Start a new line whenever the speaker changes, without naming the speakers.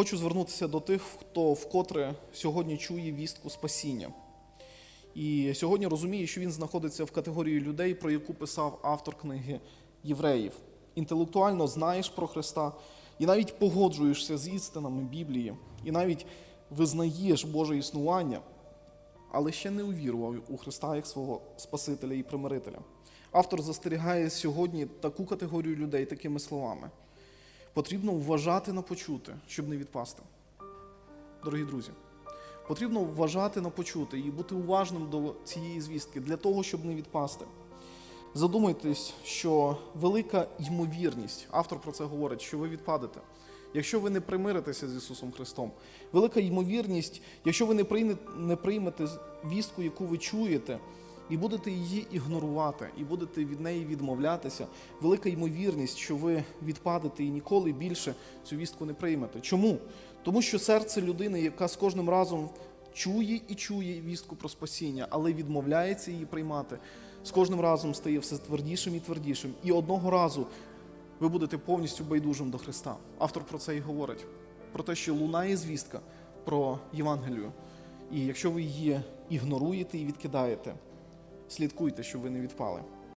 Хочу звернутися до тих, хто вкотре сьогодні чує вістку спасіння. І сьогодні розуміє, що він знаходиться в категорії людей, про яку писав автор книги Євреїв. Інтелектуально знаєш про Христа, і навіть погоджуєшся з істинами Біблії, і навіть визнаєш Боже існування, але ще не увірував у Христа як свого Спасителя і примирителя. Автор застерігає сьогодні таку категорію людей такими словами. Потрібно вважати на почути, щоб не відпасти. Дорогі друзі, потрібно вважати на почути і бути уважним до цієї звістки для того, щоб не відпасти. Задумайтесь, що велика ймовірність, автор про це говорить, що ви відпадете. Якщо ви не примиритеся з Ісусом Христом, велика ймовірність, якщо ви не приймете, вістку, яку ви чуєте, і будете її ігнорувати, і будете від неї відмовлятися, велика ймовірність, що ви відпадете і ніколи більше цю вістку не приймете. Чому? Тому що серце людини, яка з кожним разом чує і чує вістку про спасіння, але відмовляється її приймати, з кожним разом стає все твердішим і твердішим. І одного разу ви будете повністю байдужим до Христа. Автор про це і говорить: про те, що лунає звістка про Євангелію. І якщо ви її ігноруєте і відкидаєте, слідкуйте, щоб ви не відпали.